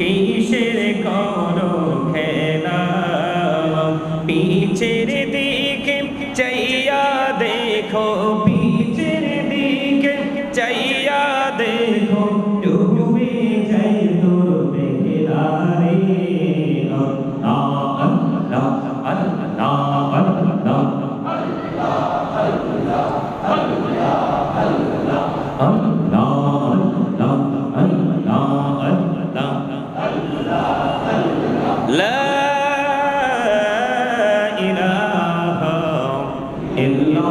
রিহি কিসের করো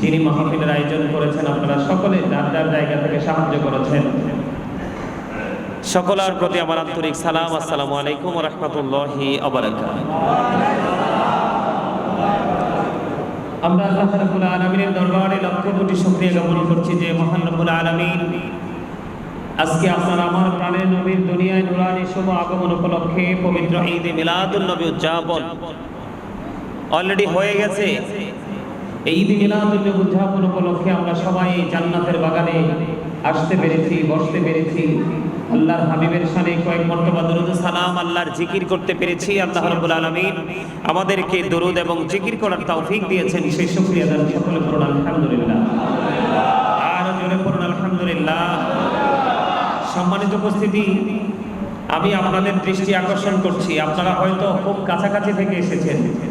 যিনি মাহফিলের আয়োজন করেছেন, আপনারা সকলে যার যার জায়গা থেকে সাহায্য করেছেন। সকলের প্রতি আমার আন্তরিক সালাম, আসসালামু আলাইকুম রহমতুল্লাহি আমরা আল্লাহ রাব্বুল আলামিনের দরবারে লক্ষ কোটি শুকরিয়া জ্ঞাপন করছি যে মহান রব্বুল আলামিন আজকে আপনার আমার প্রাণের নবীর দুনিয়ায় নুরানি শুভ আগমন উপলক্ষে পবিত্র ঈদ মিলাদুল নবী উদযাপন অলরেডি হয়ে গেছে। এই ঈদ মিলাদুল নবী উদযাপন উপলক্ষে আমরা সবাই জান্নাতের বাগানে আসতে পেরেছি, বসতে পেরেছি। আল্লাহর হাবিবের সানে কয়েক মর্তবা দরুদ সালাম, আল্লাহর জিকির করতে পেরেছি। আল্লাহ রাব্বুল আলামিন আমাদেরকে দরুদ এবং জিকির করার তৌফিক দিয়েছেন। সেই শুকরিয়া দান সকলে পড়ুন আলহামদুলিল্লাহ। আর জোরে পড়ুন, আলহামদুলিল্লাহ। সম্মানিত উপস্থিতি, আমি আপনাদের দৃষ্টি আকর্ষণ করছি। আপনারা হয়তো খুব কাছাকাছি থেকে এসেছেন।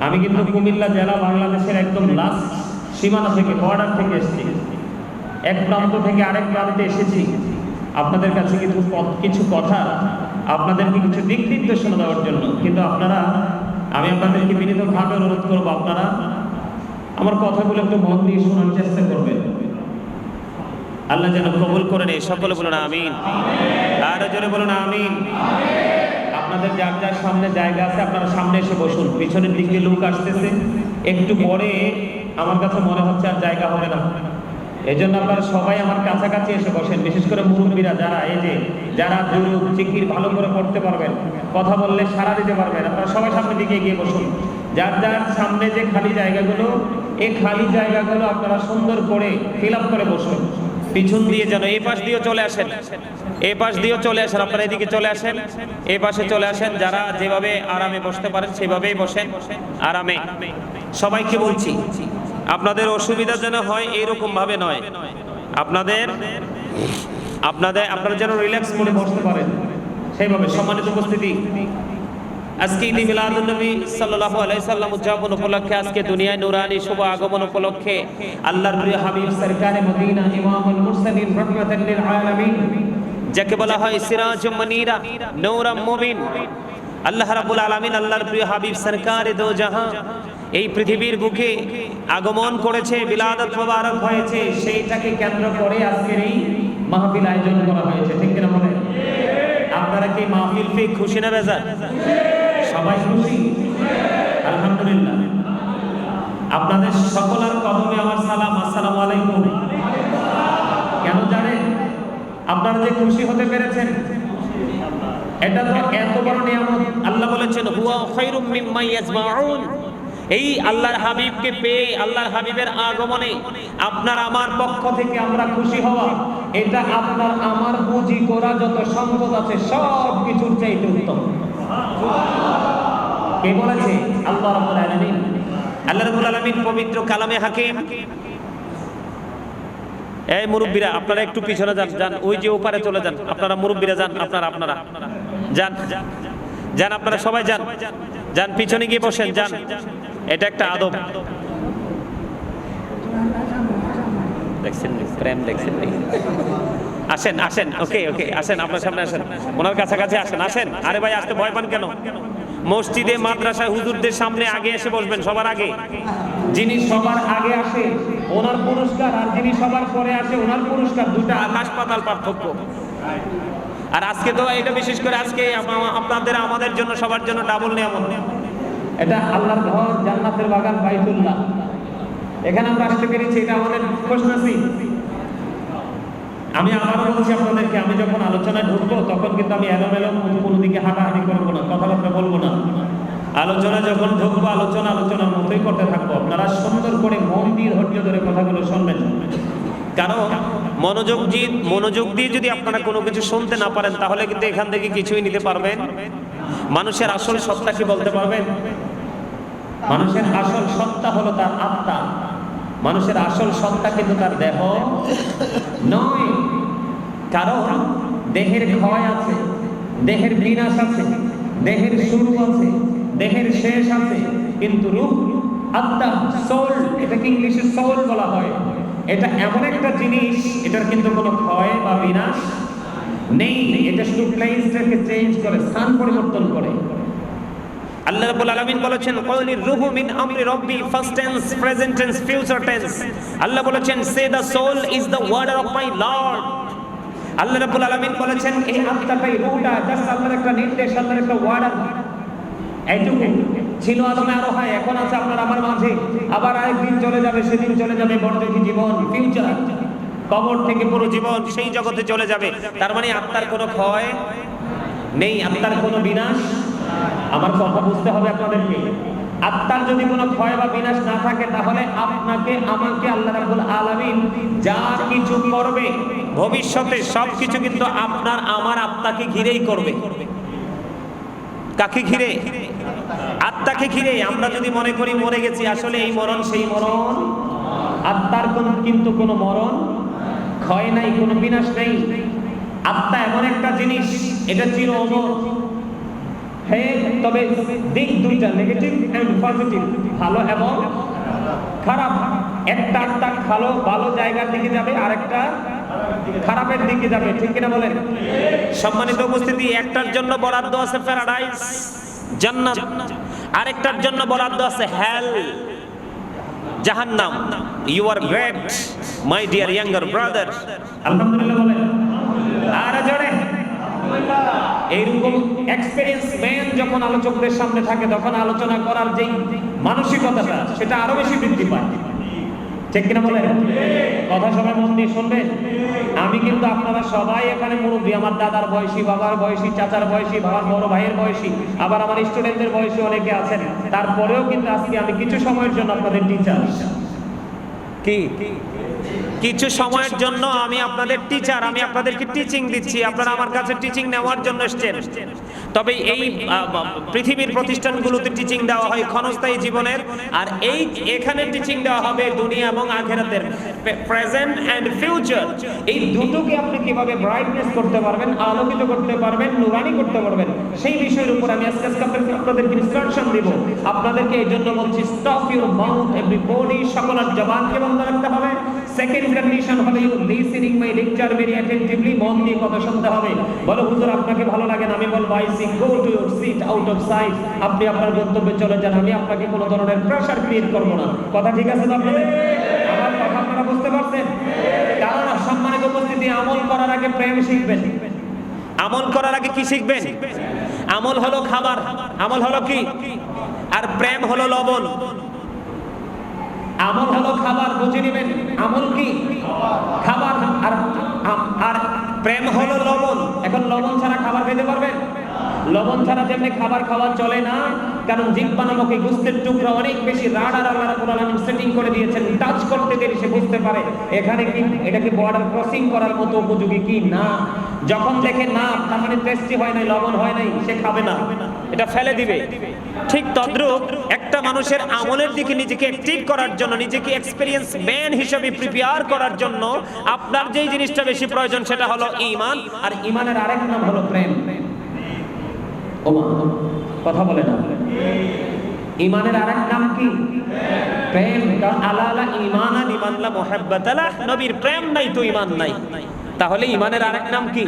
আমি কিন্তু কুমিল্লা জেলা বাংলাদেশের একদম লাস্ট সীমানা থেকে বর্ডার থেকে এসেছি। এক প্রান্ত থেকে আরেক প্রান্তে এসেছি। আপনাদের কাছে কিছু কিছু কথা আপনাদেরকে কিছু দিক নির্দেশনা দেওয়ার জন্য। কিন্তু আপনারা, আমি আপনাদেরকে বিনীতভাবে অনুরোধ করব, আপনারা আমার কথাগুলো একটু মন দিয়ে শোনার চেষ্টা করবেন। আল্লাহ যেন কবুল করে নেই সকলে বলুন, আমিন। আরও জোরে বলুন, আমিন। আপনাদের যার যার সামনে জায়গা আছে, আপনারা সামনে এসে বসুন। পিছনের দিক লোক আসতেছে। একটু পরে আমার কাছে মনে হচ্ছে আর জায়গা হবে না। এই জন্য আপনারা সবাই আমার কাছাকাছি এসে বসেন। বিশেষ করে মুরব্বীরা যারা, এই যে যারা দুরুদ চিকির ভালো করে পড়তে পারবেন, কথা বললে সারা দিতে পারবেন, আপনারা সবাই সামনের দিকে এগিয়ে বসুন। যার যার সামনে যে খালি জায়গাগুলো, এই খালি জায়গাগুলো আপনারা সুন্দর করে ফিল করে বসুন। পিছন দিয়ে যেন এই পাশ দিয়েও চলে আসেন। এই পাশ দিয়েও চলে আসেন, আপনারা এদিকে চলে আসেন। এই পাশে চলে আসেন, যারা যেভাবে আরামে বসতে পারেন সেভাবেই বসেন। আরামে। সবাইকে বলছি, আপনাদের অসুবিধা যেন হয় এইরকম ভাবে নয়। আপনাদের আপনাদের, আপনারা যেন রিল্যাক্স করে বসতে পারেন। সেইভাবে সম্মানিত উপস্থিতি। আজকে ঈদ মিলাদুন নবী সাল্লাল্লাহু আলাইহি সাল্লাম উদযাপন উপলক্ষে আজকে দুনিয়ায় নূরানি শুভ আগমন উপলক্ষে আল্লাহর প্রিয় হাবিব সরকারে মদিনা ইমামুল মুরসালিন রাহমাতাল লিল আলামিন, যাকে বলা হয় সিরাজুম মুনীরা নূরাম মুবিন। আল্লাহ রাব্বুল আলামিন আল্লাহর প্রিয় হাবিব সরকারে দো জাহান এই পৃথিবীর বুকে আগমন করেছে বিলাদত মোবারক হয়েছে, সেইটাকে কেন্দ্র করে আজকের এই মাহফিল আয়োজন করা হয়েছে। ঠিক কিনা বলেন? আপনারা কি মাহফিল পেয়ে খুশি না বেজার? সবাই খুশি? আপনাদের সকলের কদমে আমার সালাম, আসসালামু আলাইকুম। কেন জানেন? আপনারা যে খুশি হতে পেরেছেন, এটা তো এত বড় নিয়ামত। আল্লাহ বলেছেন, হুয়া খায়রুম মিম্মা ইয়াজমাউন। এই আল্লাহর হাবিবকে পেয়ে, আল্লাহর হাবিবের আগমনে আপনার আমার পক্ষ থেকে আমরা খুশি হওয়া, এটা আপনার আমার পুঁজি করা যত সম্পদ আছে সব কিছুর চাইতে উত্তম। কে বলেছে? আল্লাহ রাব্বুল আলামিন। আল্লাহ রাব্বুল আলামিন পবিত্র কালামে হাকিম। এই মুরব্বীরা, আপনারা একটু পিছনে যান যান। ওই যে ওপারে চলে যান। আপনারা মুরব্বীরা যান, আপনারা আপনারা। যান যান আপনারা সবাই যান। যান, পিছনে গিয়ে বসেন, যান। এটা একটা আদব। দেখছেন প্রেম দেখছেন? আসেন আসেন ওকে ওকে আসেন আপনার সামনে আসেন ওনার কাছাকাছি আসেন আসেন। আরে ভাই আসতে ভয় পান কেন? মসজিদে মাদ্রাসায় হুজুরদের সামনে আগে এসে বসবেন সবার আগে। যিনি সবার আগে আসে ওনার পুরস্কার আর যিনি সবার পরে আসে ওনার পুরস্কার দুটা আকাশ পাতাল পার্থক্য। আর আজকে তো এটা বিশেষ করে আজকে আপনাদের আমাদের জন্য সবার জন্য ডাবল নিয়ামত। এটা আল্লাহর ঘর জান্নাতের বাগান বাইতুল্লাহ। এখানে আমরা আসতে পেরেছি এটা আমাদের খুশনসিব। আমি আবারও বলছি আপনাদেরকে, আমি যখন আলোচনায় ঢুকবো, তখন কিন্তু আমি এলোমেলো কোনো দিকে হাঁটাহাঁটি করব না, কথাবার্তা বলব না। আলোচনা যখন ঢুকবো, আলোচনা আলোচনার মতোই করতে থাকব। আপনারা সুন্দর করে মন দিয়ে ধৈর্য ধরে কথাগুলো শুনবেন। কারণ মনোযোগ মনোযোগ দিয়ে যদি আপনারা কোনো কিছু শুনতে না পারেন, তাহলে কিন্তু এখান থেকে কিছুই নিতে পারবেন। মানুষের আসল সত্তা কি বলতে পারবেন? মানুষের আসল সত্তা হলো তার আত্মা। মানুষের আসল সত্তা কিন্তু তার দেহ নয়। কারণ দেহের ক্ষয় আছে, দেহের বিনাশ আছে, দেহের শুরু আছে, দেহের শেষ আছে। কিন্তু রূপ, আত্মা সোল এটাকে ইংলিশে সোল বলা হয়। এটা এমন একটা জিনিস, এটার কিন্তু কোনো ক্ষয় বা বিনাশ নেই। এটা শুধু প্লেসটাকে চেঞ্জ করে, স্থান পরিবর্তন করে। আল্লাহ রাব্বুল আলামিন বলেছেন কওলির রুহু মিন আমরি রব্বি first tense present tense future tense আল্লাহ বলেছেন say the soul is the word of my lord আল্লাহ রাব্বুল আলামিন বলেছেন, এই আত্মাটাই রুহটা জাস্ট আল্লাহর একটা নির্দেশ, আল্লাহর একটা ওয়ার্ড এইটুকু ছিল আদমে আরও হয় এখন আছে আপনার আমার মাঝে। আবার আরেকদিন চলে যাবে, সেদিন চলে যাবে বড়দেখি জীবন ফিউচার কবর থেকে পুরো জীবন সেই জগতে চলে যাবে। তার মানে আত্মার কোনো ক্ষয় নেই, আত্মার কোনো বিনাশ আমার কথা বুঝতে হবে আপনাদেরকে। আত্মার যদি কোনো ক্ষয় বা বিনাশ না থাকে, তাহলে আপনাকে, আমাকে আল্লাহ রাব্বুল আলামিন যা কিছু করবে, ভবিষ্যতে সবকিছু কিন্তু আপনার, আমার আত্মাকে ঘিরেই করবে। কাকে ঘিরে? আত্মাকে ঘিরে। আমরা যদি মনে করি মরে গেছি, আসলে এই মরণ সেই মরণ। আত্মার কোন, কিন্তু কোনো মরণ ক্ষয় নাই, কোনো বিনাশ নেই। আত্মা এমন একটা জিনিস, এটা চির অমর। হ্যাঁ তবে দিক দুইটা নেগেটিভ এন্ড পজিটিভ ভালো এবং খারাপ। একটা আত্মা ভালো ভালো জায়গার দিকে যাবে আরেকটা খারাপের দিকে যাবে। ঠিক কিনা বলেন? সম্মানিত উপস্থিতি একটার জন্য বরাদ্দ আছে প্যারাডাইস জান্নাত। আরেকটার জন্য বরাদ্দ আছে হেল জাহান্নাম। You are great my dear younger brother আলহামদুলিল্লাহ বলেন। আর জোরে। এইরকম এক্সপেরিয়েন্স ম্যান যখন আলোচকদের সামনে থাকে, তখন আলোচনা করার যেই মানসিকতাটা, সেটা আরও বেশি বৃদ্ধি পায়। ঠিক কিনা বলেন? কথা সবাই মন দিয়ে শুনবেন? আমি কিন্তু আপনারা সবাই এখানে মুরব্বী, আমার দাদার বয়সী, বাবার বয়সী, চাচার বয়সী, বাবার বড় ভাইয়ের বয়সী, আবার আমার স্টুডেন্টদের বয়সী অনেকে আছেন। তারপরেও কিন্তু আজকে আমি কিছু সময়ের জন্য আপনাদের টিচার কি? কিছু সময়ের জন্য আমি আপনাদের টিচার আমি আপনাদেরকে টিচিং দিচ্ছি। আপনারা আমার কাছে টিচিং নেওয়ার জন্য এসেছেন। তবে এই পৃথিবীর প্রতিষ্ঠানগুলোতে টিচিং দেওয়া হয় ক্ষণস্থায়ী জীবনের। আর এই, এখানে টিচিং দেওয়া হবে দুনিয়া এবং আখেরাতের। প্রেজেন্ট অ্যান্ড ফিউচার এই দুটোকে আপনি কীভাবে ব্রাইটনেস করতে পারবেন, আলোকিত করতে পারবেন, নুরানি করতে পারবেন, সেই বিষয়ের উপর আমি আজকে আজকে আপনাদেরকে ইনস্ট্রাকশন দেব। আপনাদেরকে এই জন্য বলছি স্টপ ইউর মাউথ এভরিবডি সকলের জবানকে বন্ধ রাখতে হবে। সেকেন্ড কন্ডিশন হলো you listening my lecture very attentively মন দিয়ে কথা শুনতে হবে। বলো, হুজুর, আপনাকে ভালো লাগে না? আমি বলব I see go to your seat out of sight আপনি আপনার গন্তব্যে চলে যান, আমি আপনাকে কোনো ধরনের প্রেসার ক্রিয়েট করব না। কথা ঠিক আছে তো আপনাদের? আমার কথা আপনারা বুঝতে পারছেন? কারণ সম্মানিত উপস্থিতি, আমল করার আগে প্রেম শিখবেন। আমল করার আগে কি শিখবেন? আমল হলো খাবার। আমল হলো কি? আর প্রেম হলো লবণ। আমল হলো খাবার, বুঝে নেবেন? আমল কি? খাবার। আর আর প্রেম হলো লবণ। এখন লবণ ছাড়া খাবার খেতে পারবেন? লবণ ছাড়া যেমনি খাবার খাওয়া চলে না। কারণ জিব্বা নামক এই গুস্তের টুকরা অনেক বেশি রাড আর আল্লাহ রাব্বুল আলামিন সেটিং করে দিয়েছেন। টাচ করতে দেরি সে বুঝতে পারে। এখানে কি এটা কি বর্ডার ক্রসিং করার মতো উপযোগী কি? না। যখন দেখে না, তার মানে টেস্টি হয় নাই, লবণ হয় নাই, সে খাবে না। এটা ফেলে দিবে। ঠিক তদ্রূপ একটা মানুষের আমলের দিকে নিজেকে অ্যাক্টিভ করার জন্য, নিজেকে এক্সপিরিয়েন্স ম্যান হিসেবে প্রিপেয়ার করার জন্য আপনার যেই জিনিসটা বেশি প্রয়োজন, সেটা হলো ঈমান আর ইমানের আরেক নাম হলো প্রেম। ওমা, কথা বলে না। ইমানের আরেক নাম কি? প্রেম। কারণ আলা আলা ইমান ইমান ইমানলা মোহাব্বতালা নবীর প্রেম নাই তো ইমান নাই। তাহলে ইমানের আরেক নাম কি?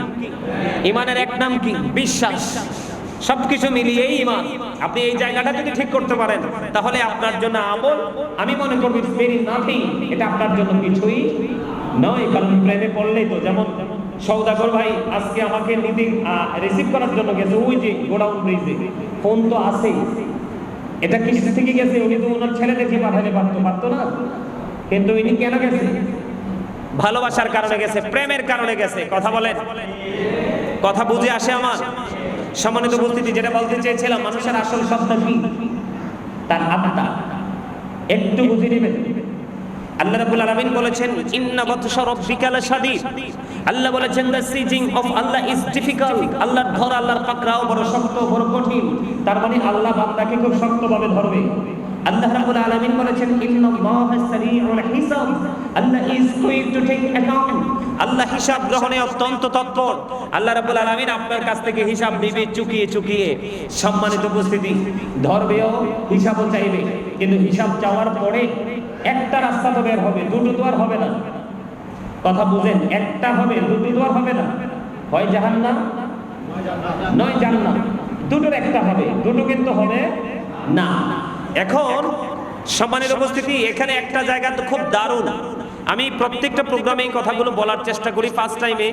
ইমানের এক নাম কি? বিশ্বাস। সবকিছু মিলিয়েই ইমান। আপনি এই জায়গাটা যদি ঠিক করতে পারেন, তাহলে আপনার জন্য আমল, আমি মনে করব ভেরি নাথিং এটা আপনার জন্য কিছুই নয়, কারণ প্রেমে পড়লেই তো যেমন সৌদাগর ভাই, আজকে আমাকে নিতে রিসিভ করার জন্য গেছে। ওই যে গোডাউন ব্রিজে ফোন তো আছেই এটা কিসের থেকে গেছে? উনি তো ওনার ছেলে দেখে পাঠালে পারতো পারতো না। কিন্তু ইনি কেন গেছে? ভালোবাসার কারণে গেছে, প্রেমের কারণে গেছে। কথা বলেন। কথা বুঝে আসে আমার। সম্মানিত উপস্থিতি, যেটা বলতে চেয়েছিলাম, মানুষের আসল শব্দ কি? তার আত্মা। একটু বুঝে নেবেন। আল্লাহ রাব্বুল আলামিন বলেছেন, ইন্না বাতশা রাব্বিকা লাশাদীদ। আল্লাহ বলেছেন the seizing of Allah is difficult আল্লাহর ধর আল্লাহর পাকড়াও বড় শক্ত, বড় কঠিন। তার মানে আল্লাহ বান্দাকে খুব শক্তভাবে ধরবে। আল্লাহ রাব্বুল আলামিন বলেছেন, ইন্নাল্লাহ সারিউল হিসাব। Allah is quick to take account আল্লাহ হিসাব গ্রহণে অত্যন্ত তৎপর। আল্লাহ রাব্বুল আলামিন আপনার কাছ থেকে হিসাব নিবে, চুকিয়ে চুকিয়ে। সম্মানিত উপস্থিতি, ধরবেও, হিসাবও চাইবে। কিন্তু হিসাব চাওয়ার পরে একটা রাস্তা তো বের হবে, দুটো তো আর হবে না। কথা বুঝেন, একটা হবে, দুটো আর হবে না। হয় জাহান্নাম, নয় জান্নাত। দুটোর একটা হবে, দুটো কিন্তু হবে না। এখন সম্মানিত উপস্থিতি, এখানে একটা জায়গা তো খুব দারুণ। আমি প্রত্যেকটা প্রোগ্রামে এই কথাগুলো বলার চেষ্টা করি ফার্স্ট টাইমে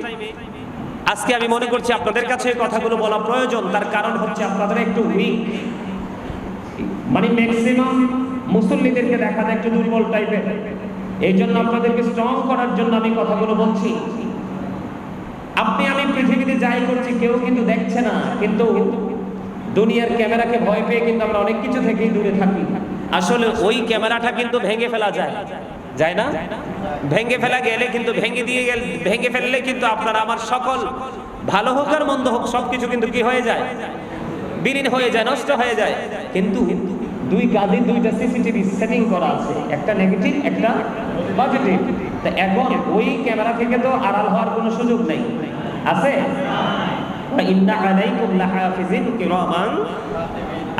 আজকে আমি মনে করছি আপনাদের কাছে এই কথাগুলো বলা প্রয়োজন, তার কারণ হচ্ছে আপনাদের একটু উইক মানে ম্যাক্সিমাম মুসল্লিদেরকে দেখা যায় একটু দুর্বল টাইপের এই জন্য আপনাদেরকে স্ট্রং করার জন্য আমি কথাগুলো বলছি। আপনি, আমি পৃথিবীতে যাই করছি, কেউ কিন্তু দেখছে না, কিন্তু দুনিয়ার ক্যামেরাকে ভয় পেয়ে কিন্তু আমরা অনেক কিছু থেকেই দূরে থাকি। আসলে ওই ক্যামেরাটা কিন্তু ভেঙে ফেলা যায়। যায় না? ভেঙে ফেলা গেলে কিন্তু ভেঙে দিয়ে গেলে, ভেঙে ফেললে কিন্তু আপনার আমার সকল ভালো হোক আর মন্দ হোক, সবকিছু কিন্তু কি হয়ে যায়? বিলীন হয়ে যায়, নষ্ট হয়ে যায়। কিন্তু দুই কাজে দুইটা সিসিটিভি সেটিং করা আছে। একটা নেগেটিভ একটা পজিটিভ তা এখন ওই ক্যামেরা থেকে তো আড়াল হওয়ার কোনো সুযোগ নেই। আছে?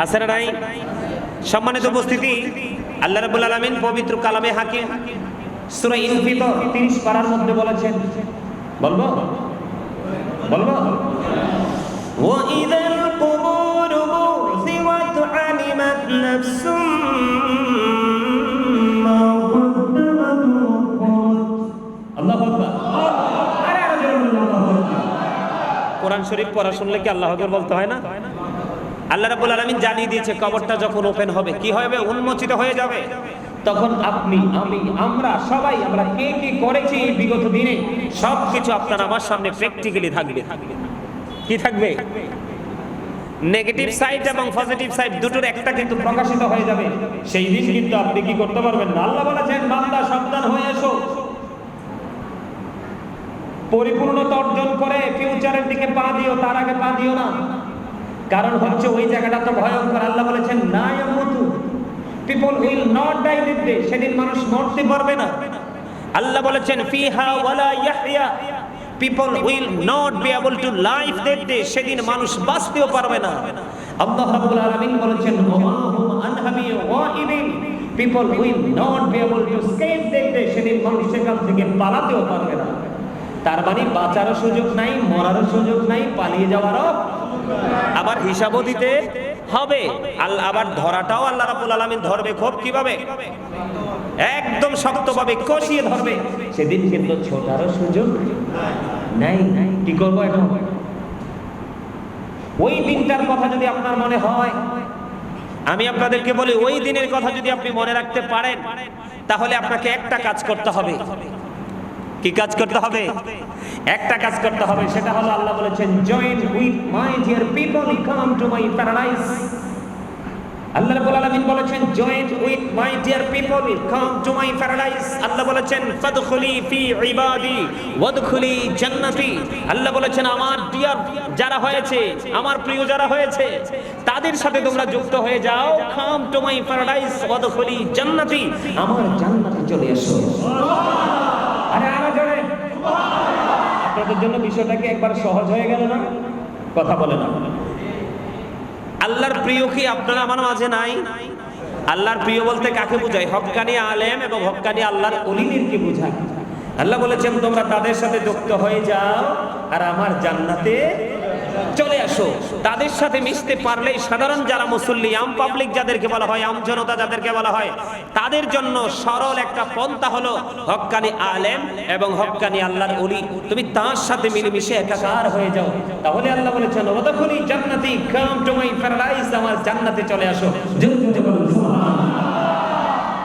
আছে উপস্থিতি, আল্লাহ পবিত্র মধ্যে বলব? বলব? ও শরীফ পড়া শুনলে কি আল্লাহ আকবার বলতে হয় না? আল্লাহ রাব্বুল আলামিন জানিয়ে দিয়েছে, কবরটা যখন ওপেন হবে, কি হবে? উন্মোচিত হয়ে যাবে। তখন আপনি, আমি, আমরা সবাই, আমরা কে কি করেছি এই বিগত দিনে সব কিছু আপনার আমার সামনে প্র্যাকটিক্যালি থাকবে। কি থাকবে? নেগেটিভ সাইড এবং পজিটিভ সাইড দুটোর একটা কিন্তু প্রকাশিত হয়ে যাবে। সেই দিন কিন্তু আপনি কি করতে পারবেন আল্লাহ বলেছেন, বান্দা সাবধান হয়ে এসো। পরিপূর্ণতা অর্জন করে ফিউচারের দিকে পা দিও, তার আগে পা দিও না। কারণ হচ্ছে ওই জায়গাটা তো ভয়ঙ্কর, আল্লাহ বলেছেন, না ইয়ামুতু people will not die day সেদিন মানুষ মরতে পারবে না। আল্লাহ বলেছেন, ফিহা ওয়ালা ইয়াহইয়া people will not be able to life that day সেদিন মানুষ বাঁচতেও পারবে না। আল্লাহ রাব্বুল আলামিন বলেছেন, ওমা হুম আনহাবি ওয়াইবিন people will not be able to escape that day সেদিন মানুষ সেখান থেকে পালাতেও পারবে না। তার মানে বাঁচারও সুযোগ নাই, মরারও সুযোগ নাই, পালিয়ে যাওয়ারও আবার হিসাবও দিতে হবে। আল্লাহ আবার ধরাটাও আল্লাহ রাব্বুল আলামিন ধরবে খুব কীভাবে? একদম শক্তভাবে কষিয়ে ধরবে। সেদিন কিন্তু ছোটারও সুযোগ নাই। কি করব এখন? ওই দিনটার কথা যদি আপনার মনে হয়, আমি আপনাদেরকে বলি, ওই দিনের কথা যদি আপনি মনে রাখতে পারেন, তাহলে আপনাকে একটা কাজ করতে হবে। কি কাজ করতে হবে? একটা কাজ করতে হবে, সেটা হলো আল্লাহ বলেছেন join with my dear people come to my paradise Allah রাব্বুল আলামিন বলেছেন join with my dear people come to my paradise Allah বলেছেন ফাদখুলি ফি ইবাদি ওয়াদখুলি জান্নাতি আল্লাহ বলেছেন, আমার ডিয়ার যারা হয়েছে, আমার প্রিয় যারা হয়েছে, তাদের সাথে তোমরা যুক্ত হয়ে যাও কাম টু মাই প্যারাডাইস ওয়াদখুলি জান্নাতি আমার জান্নাতে চলে এসো। জোরে আপনাদের জন্য বিষয়টাকে একবার সহজ হয়ে গেল না? কথা বলে না। আল্লাহর প্রিয় কি আপনারা আমার মাঝে নাই? আল্লাহর প্রিয় বলতে কাকে বোঝায়? হকানি আলেম এবং হকানি আল্লাহর অলিদেরকে বোঝায়। আল্লাহ বলেছেন, তোমরা তাদের সাথে যুক্ত হয়ে যাও, আর আমার জান্নাতে চলে আসো। তাদের সাথে মিশতে পারলেই সাধারণ যারা মুসল্লি, আম পাবলিক যাদেরকে বলা হয়, আম জনতা যাদেরকে বলা হয়, তাদের জন্য সরল একটা পন্থা হলো হক্কানি আলেম এবং হক্কানি আল্লাহর অলি তুমি তার সাথে মিলেমিশে একাকার হয়ে যাও। তাহলে আল্লাহ বলেছেন, ওদাখুলি জান্নাতি কাম টু মাই প্যারাডাইস আমার জান্নাতে চলে আসো।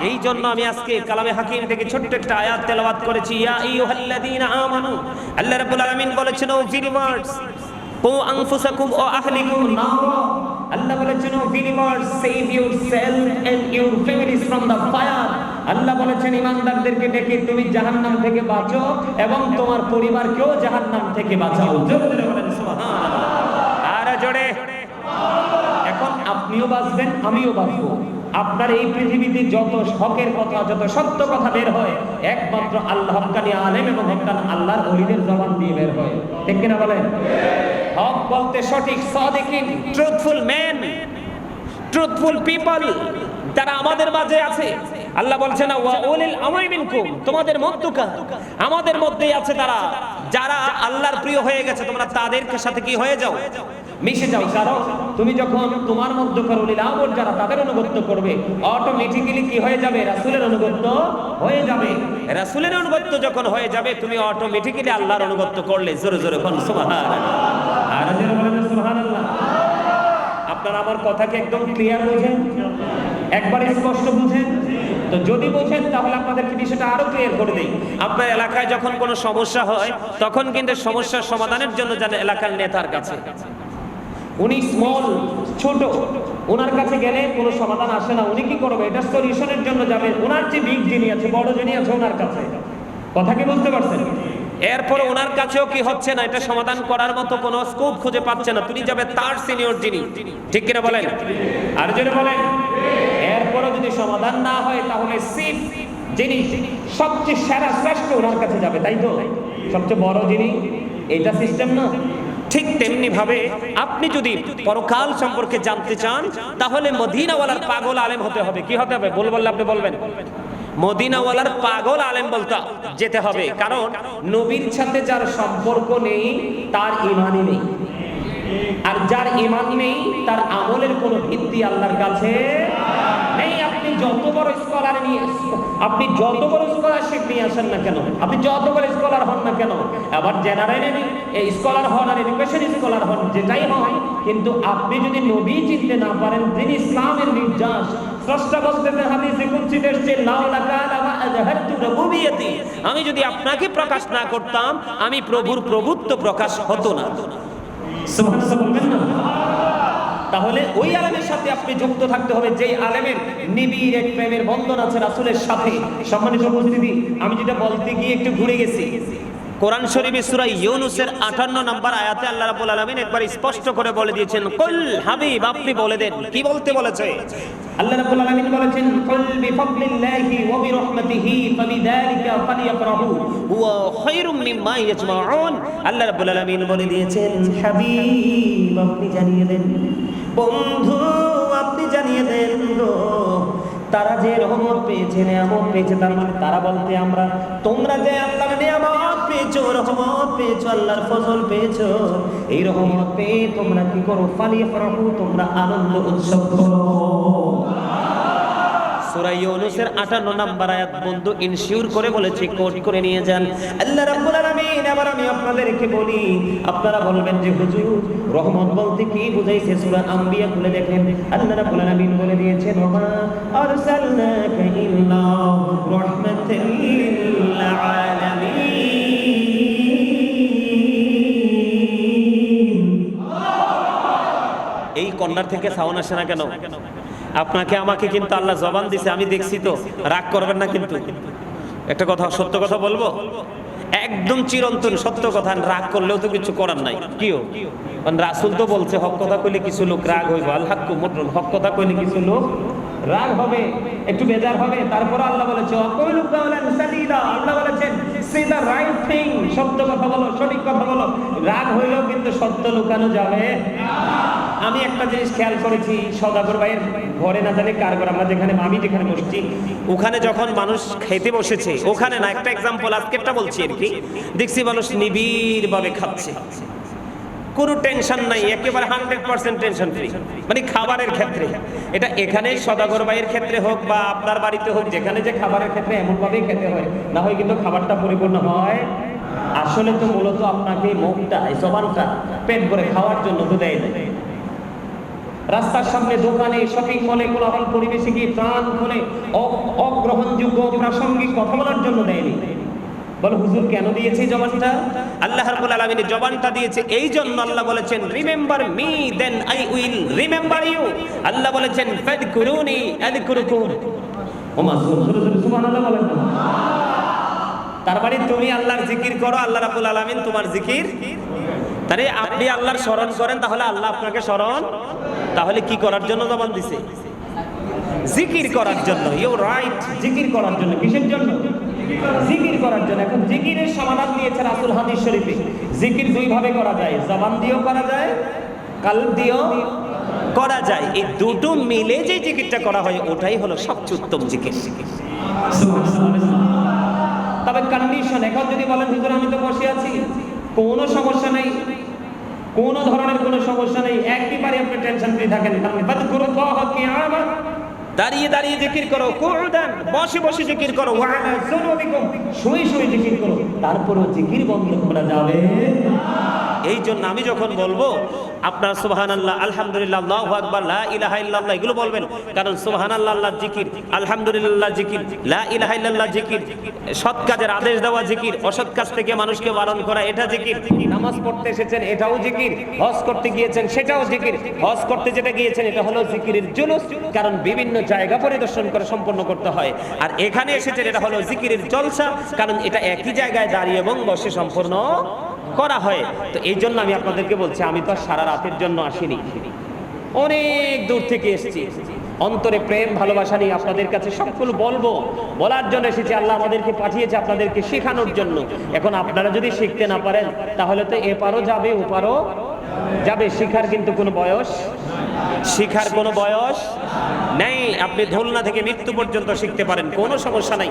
এই জন্য আমি আজকে কালামে হাকিম থেকে ছোট্ট একটা আয়াত তেলাওয়াত করেছি, ইয়া আইয়ুহাল্লাযীনা আমানু। আল্লাহ রাব্বুল আলামিন বলেছেন, ও বিলিভার্স ও আনফুসাকুম ও আল্লাহ বলেছেন ও your families from the fire Allah বলেছেন ডেকে তুমি থেকে বাঁচো এবং তোমার পরিবারকেও জাহান্নাম থেকে বাঁচাও। আর জোরে। এখন আপনিও বাঁচবেন, আমিও বাঁচবো। আপনার এই পৃথিবীতে যত শখের কথা, যত সত্য কথা বের হয়, একমাত্র আল্লাহ হক্কানি আলেম এবং হক্কান আল্লাহর অলিদের জবান দিয়ে বের হয়। ঠিক কিনা বলেন? হক বলতে সঠিক সাদিকিন ট্রুথফুল ম্যান ট্রুথফুল পিপল যারা আমাদের মাঝে আছে। আল্লাহ বলছে না, ওয়া উলিল আমরি মিনকুম তোমাদের মধ্যকার। আমাদের মধ্যেই আছে তারা। যারা আল্লাহর প্রিয় হয়ে গেছে, তোমরা তাদের সাথে কি হয়ে যাও? মিশে যাও। কারণ তুমি যখন তোমার মধ্যকার উলিল আমর যারা, তাদের অনুগত্য করবে। অটোমেটিক্যালি কি হয়ে যাবে? রাসূলের অনুগত্য হয়ে যাবে। রাসূলের অনুগত্য যখন হয়ে যাবে, তুমি অটোমেটিক্যালি আল্লাহর অনুগত্য করলে। জোরে জোরে বল সুবহানাল্লাহ। আর যারা বলেন, সুবহানাল্লাহ। আপনারা আমার কথাকে একদম ক্লিয়ার বুঝেন? একবার স্পষ্ট বুঝেন? তো যদি বোঝেন তাহলে আপনাদেরকে বিষয়টা আরও ক্লিয়ার করে দেই। আপনার এলাকায় যখন কোনো সমস্যা হয়, তখন কিন্তু সমস্যার সমাধানের জন্য যান এলাকার নেতার কাছে। উনি স্মল ছোট ওনার কাছে গেলে কোনো সমাধান আসে না। উনি কি করবে? এটা সলিউশনের জন্য যাবে। ওনার যে বিগ যিনি আছে, বড় যিনি আছে ওনার কাছে। কথা কি বুঝতে পারছেন? এরপর ওনার কাছেও কি হচ্ছে না? এটা সমাধান করার মতো কোনো স্কোপ খুঁজে পাচ্ছে না। তুমি যাবে তার সিনিয়র যিনি। ঠিক কিনা বলেন? আর যদি বলেন, এরপরও যদি সমাধান না হয়, তাহলে সিফ যিনি সবচেয়ে সেরা শ্রেষ্ঠ ওনার কাছে যাবে, তাই তো? সবচেয়ে বড় যিনি এটা সিস্টেম না? ঠিক তেমনি ভাবে আপনি যদি পরকাল সম্পর্কে জানতে চান, তাহলে মদিনাওয়ালার পাগল আলেম হতে হবে। কি হতে হবে? বল বললে আপনি বলবেন। মদিনাওয়ালার পাগল আলেম বলতো যেতে হবে। কারণ নবীর সাথে যার সম্পর্ক নেই, তার ইমানই নেই। আর যার ইমান নেই, তার আমলের কোনো ভিত্তি আল্লাহর কাছে আপনি যত নিয়ে আপনি যত বড় স্কলারশিপ নিয়ে আসেন না কেন? আপনি যত বড় স্কলার হন না কেন? জেনারেল স্কলার হন আর এডুকেশন স্কলার হন কিন্তু আপনি যদি নবী চিনতে না পারেন, যিনি ইসলামের নির্যাস আমি যদি আপনাকে প্রকাশ না করতাম, আমি প্রভুর প্রভুত্ব প্রকাশ হতো না। তাহলে ওই আলেমের সাথে আপনি যুক্ত থাকতে হবে, যেই আলেমের নিবিড় এক প্রেমের বন্ধন আছে রাসুলের সাথে। সম্মানিত উপস্থিতি, আমি যেটা বলতে গিয়ে একটু ঘুরে গেছি। কোরআন শরীফের সূরা ইউনুসের 58 নম্বর আয়াতে আল্লাহ রাব্বুল আলামিন একবার স্পষ্ট করে বলে দিয়েছেন, কুল হাবিব, আপনি বলে দেন। কি বলতে বলেছে? আল্লাহ রাব্বুল আলামিন বলেছেন, কুল বিফাদলিল্লাহি ওয়া বিরহমাতিহি ফাবিযালিকা ফালিয়াফরাহু, হুয়া খায়রুম মিম্মা ইয়াজমাউন। আল্লাহ রাব্বুল আলামিন বলে দিয়েছেন, হাবিব, আপনি জানিয়ে দেন, বন্ধু, আপনি জানিয়ে দেন গো। তারা যে রহমত পেয়েছে, নিয়ামত পেয়েছে, তার মানে তারা বলতে আমরা, তোমরা যে আল্লাহর নিয়ামত পেয়েছ, রহমত পেয়েছ, আল্লাহর ফজল পেয়েছ, এই রহমত পেয়ে তোমরা কি করো? ফালিয়ে ফরাহু তোমরা আনন্দ উৎসব করো। সূরা ইউনূসের 58 নাম্বার আয়াত বন্ধু ইনশিওর করে বলেছে, কোট করে নিয়ে যান। আল্লাহ রাব্বুল আলামিন, এবার আমি আপনাদেরকে বলি, আপনারা বলবেন যে, হুজুর, রহমত বলতে কি বুঝাইছে সূরা আম্বিয়া? খুলে দেখেন। আল্লাহ রাব্বুল আলামিন বলে দিয়েছেন, ওমা আরসালনাকা ইল্লা রাহমাতাল লিল আলামিন. এই কন্যার থেকে সাউন্ড আসে না কেন? আপনাকে, আমাকে কিন্তু আল্লাহ জবান দিছে, আমি দেখছি তো, রাগ করবেন না কিন্তু। একটা কথা, সত্য কথা বলব? একদম চিরন্তন সত্য কথা, রাগ করলেও তো কিছু করার নাই। কিও? রাসুল তো বলছে, হক কথা কইলে কিছু লোক রাগ হইব। আল্লাহ মোটন হক কথা কইলে কিছু লোক রাগ হবে, একটু বেজার হবে। তারপর আল্লাহ বলেছে অকইলু কাওলান সাদিদা। আল্লাহ বলেছেন সে দা রাইট থিং সত্য কথা বলো, সঠিক কথা বলো। রাগ হইলেও কিন্তু সত্য লুকানো যাবে আমি একটা জিনিস খেয়াল করেছি, সদাগর ভাইয়ের ঘরে না জানি কার ঘর, আমরা যেখানে, আমি যেখানে বসছি, ওখানে যখন মানুষ খেতে বসেছে, ওখানে না, একটা এক্সাম্পল আজকেরটা বলছি আর কি, দেখছি মানুষ নিবিড় ভাবে খাচ্ছে। কোনো টেনশন নাই, একেবারে হান্ড্রেড পার্সেন্ট টেনশন ফ্রি মানে খাবারের ক্ষেত্রে। এটা এখানে সদাগর ভাইয়ের ক্ষেত্রে হোক বা আপনার বাড়িতে হোক, যেখানে যে খাবারের ক্ষেত্রে এমনভাবেই খেতে হয়, না হয় কিন্তু খাবারটা পরিপূর্ণ হয়, আসলে তো মূলত আপনাকে মুখটা জবানটা পেট ভরে খাওয়ার জন্য তো দেয় রাস্তার সামনে দোকানে শপিং মলে কোলাহল পরিবেশে গিয়ে প্রাণ খুলে অগ্রহণযোগ্য প্রাসঙ্গিক কথা বলার জন্য দেয়নি। বল হুজুর কেন দিয়েছে জবানটা আল্লাহ রাব্বুল আলামিন জবানটা দিয়েছে এই জন্য আল্লাহ বলেছেন remember me then I will remember you Allah বলেছেন ফাদকুরুনি আযকুরুকুম। ওমা সুবহানাল্লাহ বলেন না। তার মানে তুমি আল্লাহর জিকির করো আল্লাহ রাব্বুল আলামিন তোমার জিকির তাহলে আপনি আল্লাহর স্মরণ করেন তাহলে আল্লাহ আপনাকে স্মরণ তাহলে কি করার জন্য জবান দিছে? জিকির করার জন্য। ইউ রাইট জিকির করার জন্য। কিসের জন্য? জিকির করার জন্য। এখন জিকিরের সমাধান দিয়েছে রাসূল হাদিস শরীফে। জিকির দুই ভাবে করা যায়। জবান দিয়েও করা যায় কাল দিয়েও করা যায়। এই দুটো মিলে যে জিকিরটা করা হয়, ওটাই হলো সবচেয়ে উত্তম জিকির। তবে কন্ডিশন এখন যদি বলেন, হুজুর, আমি তো বসে আছি। কোনো সমস্যা নেই। কোন ধরনের কোনো সমস্যা নেই। একবারে আপনি টেনশন ফ্রি থাকেন। কারণ ফাদকুরুল্লাহ কিয়ামা দাঁড়িয়ে দাঁড়িয়ে জিকির করো কুউদান বসে বসে জিকির করো, ওয়ালা জুনুবিকুম শুয়ে শুয়ে জিকির করো, তারপরও জিকির বন্ধ করা যাবে এই জন্য আমি যখন বলব, আপনার সুবহানাল্লাহ, আলহামদুলিল্লাহ, আল্লাহু আকবার, লা ইলাহা ইল্লাল্লাহ, এগুলো বলবেন, কারণ সুবহানাল্লাহ আল্লাহ জিকির আলহামদুলিল্লাহ জিকির, লা ইলাহা ইল্লাল্লাহ জিকির, সৎ কাজের আদেশ দেওয়া জিকির, অসৎ কাজ থেকে মানুষকে বারণ করা, এটা জিকির। নামাজ পড়তে এসেছেন, এটাও জিকির। হজ করতে গিয়েছেন, সেটাও জিকির। হজ করতে যেটা গিয়েছেন, এটা হলো জিকিরের জুলুস, কারণ বিভিন্ন জায়গা পরিদর্শন করে সম্পন্ন করতে হয়। আর এখানে এসেছেন এটা হলো জিকিরের জলসা, কারণ এটা একই জায়গায় দাঁড়িয়ে এবং বসে সম্পূর্ণ করা হয়। তো এই জন্য আমি আপনাদেরকে বলছি, আমি তো সারা রাতের জন্য আসিনি। অনেক দূর থেকে এসেছি। অন্তরে প্রেম, ভালোবাসা নিয়ে আপনাদের কাছে সবগুলো বলব। বলার জন্য এসেছি, আল্লাহ আমাদেরকে পাঠিয়েছে আপনাদেরকে শেখানোর জন্য। এখন আপনারা যদি শিখতে না পারেন, তাহলে তো এপারও যাবে, ওপারও যাবে। শিখার কিন্তু কোনো বয়স শিখার কোনো বয়স নেই। আপনি ধুলনা থেকে মৃত্যু পর্যন্ত শিখতে পারেন, কোনো সমস্যা নাই।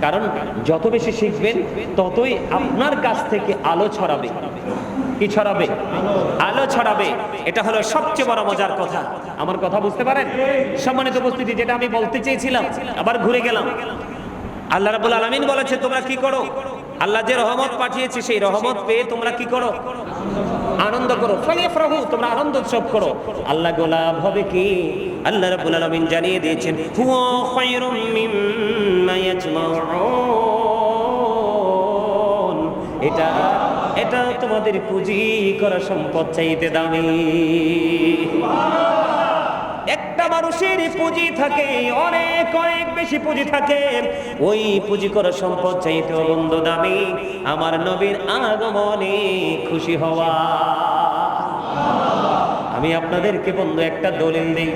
কারণ যত বেশি শিখবেন, ততই আপনার কাছ থেকে আলো ছড়াবে। কি ছড়াবে? আলো ছড়াবে। এটা হলো সবচেয়ে বড় মজার কথা। আমার কথা বুঝতে পারেন? সম্মানিত উপস্থিতি, যেটা আমি বলতে চেয়েছিলাম, আবার ঘুরে গেলাম। আল্লাহ রাবুল আলমিন বলেছে, তোমরা কি করো? আল্লাহ যে রহমত পাঠিয়েছে, সেই রহমত পেয়ে তোমরা কি করো? আনন্দ করো। ফালিয়াফরাহু, তোমরা আনন্দ উৎসব করো। আল্লাহ গোলাপ হবে কি? আল্লাহ রাব্বুল আলামিন জানিয়ে দিয়েছেন, হুয়া খায়রুম মিম্মা ইয়াজমাউন। এটা এটা তোমাদের পুঁজি করা সম্পদ চাইতে দামি। একটা মানুষের পুঁজি থাকে, অনেক অনেক বেশি পুঁজি থাকে। ওই পুঁজি করা সম্পদ চাইতে বন্ধ দামি, আমার নবীর আগমনে খুশি হওয়া। আমি আপনাদেরকে বন্ধু একটা দলিল দিই।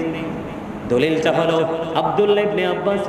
দলিলটা হলো আব্দুল্লাহ ইবনে আব্বাস